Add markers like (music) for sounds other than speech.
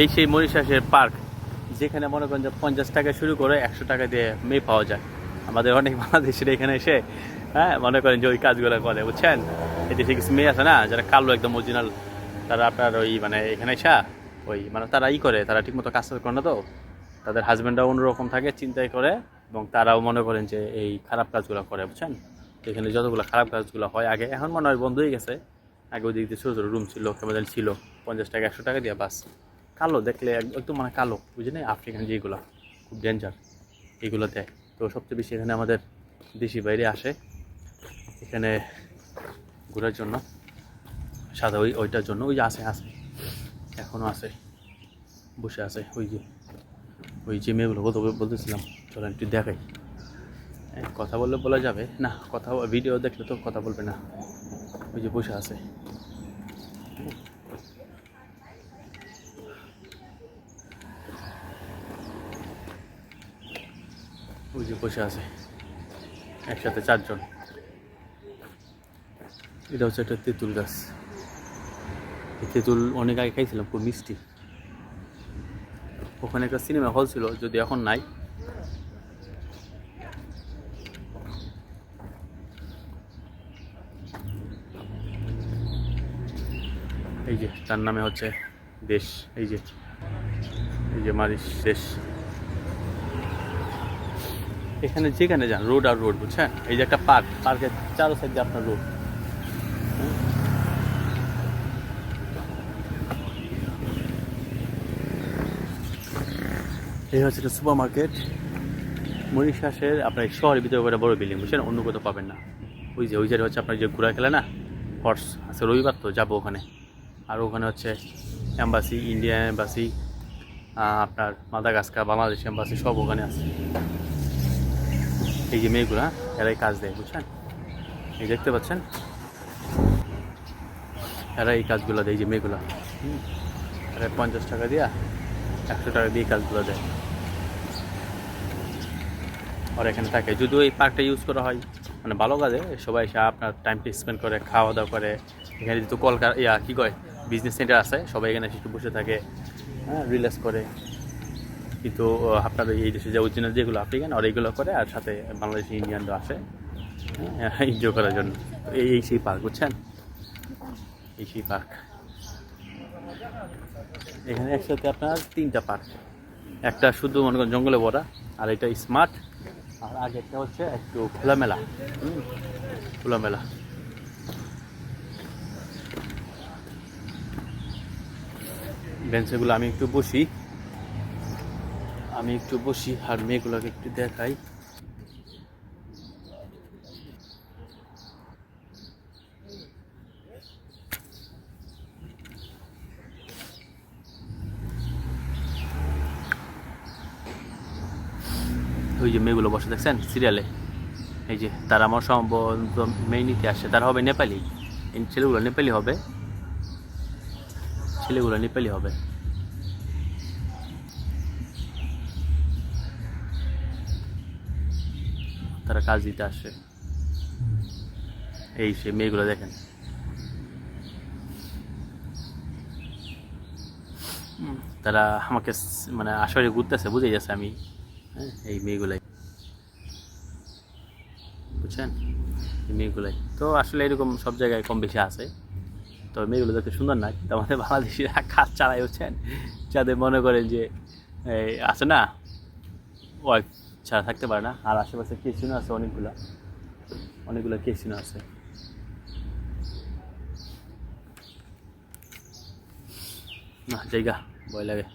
এই সেই মরিশাসের পার্ক, যেখানে মনে করেন যে পঞ্চাশ টাকা শুরু করে একশো টাকা দিয়ে মেয়ে পাওয়া যায়। আমাদের অনেক বাংলাদেশের এখানে এসে হ্যাঁ মনে করেন যে ওই কাজগুলো করে, বুঝছেন? এই দেশে কিছু মেয়ে আছে না, যারা কালো একদম অরিজিনাল তারা আপনার ওই মানে এখানে এসা, ওই মানে তারা ই করে, তারা ঠিকমতো কাজ করে না তো? তাদের হাজব্যান্ডরাও অন্যরকম থাকে, চিন্তাই করে, এবং তারাও মনে করেন যে এই খারাপ কাজগুলো করে, বুঝছেন? এখানে যতগুলো খারাপ কাজগুলো হয়, আগে এখন মনে হয় বন্ধ হয়ে গেছে। আগে ওই দিক দিয়ে ছোটো ছোটো রুম ছিল, কেমন ছিল। পঞ্চাশ টাকা, একশো টাকা দিয়ে বাস। কালো দেখলে একদম মানে কালো বুঝলেন আফ্রিকান যেগুলো, খুব ডেঞ্জার এগুলো দেয়। তো সবচেয়ে বেশি এখানে আমাদের দেশি বাইরে আসে। এখানে ঘোরার জন্য, সাদা ওই ওইটার জন্য, ওই যে আছে আছে। এখনও আছে, বসে আছে, ওই যে ওই যে মেয়েগুলো বল- বলতেছিলাম, চলেন একটু দেখাই। কথা বললে বলা যাবে। না, কথা ভিডিও দেখলে তো কথা বলবে না। ওই যে বসে আছে। ওই যে বসে আছে। একসাথে চারজন। এটা হচ্ছে একটা তেঁতুল গাছ। এই তেঁতুল অনেক আগে খাইছিলাম, খুব মিষ্টি। ওখানে একটা সিনেমা হল ছিল, যদি এখন নাই। এই যে, তার নামে হচ্ছে দেশ। এই যে এই যে মারিস দেশ। এখানে যেখানে যান রোড আর রোড বুঝছেন? এই যে একটা পার্ক পার্কের চারো সাইডে আপনার রোড এই হচ্ছে একটা সুপার মার্কেট মরিশাসের আপনার শহরের ভিতরে একটা বড় বিল্ডিং বুঝছেন? অন্য কোথাও পাবেন না। ওই যে, ওই জায়গায় হচ্ছে আপনার যে ঘোরা খেলে না? হর্স আছে, রবিবার তো যাব ওখানে। আর ওখানে হচ্ছে অ্যাম্বাসি ইন্ডিয়ান এম্বাসি আপনার মাদাগাস্কা বাংলাদেশ এম্বাসি সব ওখানে আছে। এই যে মেয়েগুলা, এরাই কাজ দেয়, বুঝছেন? এই দেখতে পাচ্ছেন? এরা এই কাজগুলো দেয়, এই যে মেয়েগুলা। এরা পঞ্চাশ টাকা দিয়া একশো টাকা দিয়ে কাজগুলো দেয়। আর এখানে থাকে, যদিও এই পার্কটা ইউজ করা হয় মানে ভালো কাজে, সবাই এসে আপনার টাইমটা স্পেন্ড করে খাওয়া দাওয়া করে। এখানে যেহেতু কলকাতা ইয়া, কী কয় বিজনেস সেন্টার আছে, সবাই এখানে একটু বসে থাকে হ্যাঁ রিল্যাক্স করে। কিন্তু আহ, আপনার এই দেশে যে অরিজিনাল যেগুলো আফ্রিকান আর এইগুলো করে আর সাথে বাংলাদেশি ইন্ডিয়ানরা আসে এনজয় করার জন্য। এই এই সেই পার্ক বুঝছেন? এই সেই পার্ক। এখানে একসাথে আপনার তিনটা পার্ক। একটা শুধু মনে করেন জঙ্গলে ভরা আর এটা স্মার্ট আর আগেরটা হচ্ছে একটু খোলামেলা খোলামেলা। বেঞ্চেগুলো আমি একটু বসি। আমি একটু বসি আর মেয়েগুলোকে একটু দেখাই। ওই যে মেয়েগুলো বসে দেখছেন সিরিয়ালে? এই যে তারা আমার সম্বন্ধ মেয়ে নিতে আসে। তারা হবে নেপালি। ছেলেগুলো নেপালি হবে। ছেলেগুলো নেপালি হবে। তারা কাজ দিতে আসে। এই সে মেয়েগুলো দেখেন। তারা আমাকে মানে আসরে ঘুরতেছে বুঝে যাচ্ছে আমি হ্যাঁ এই মেয়েগুলাই। বুঝছেন? এই মেয়েগুলাই। তো আসলে এরকম সব জায়গায় কম বেশি আছে। তো মেয়েগুলো দেখতে সুন্দর না কিন্তু আমাদের বাংলাদেশিরা (laughs) কাজ চালায় হচ্ছেন যাদের মনে করেন যে এই আছে না ওয়াইফ ছাড়া থাকতে পারে না। আর আশেপাশে কেসিনো আছে, অনেকগুলো। অনেকগুলো কেসিনো আছে। না, জায়গা, ভয় লাগে।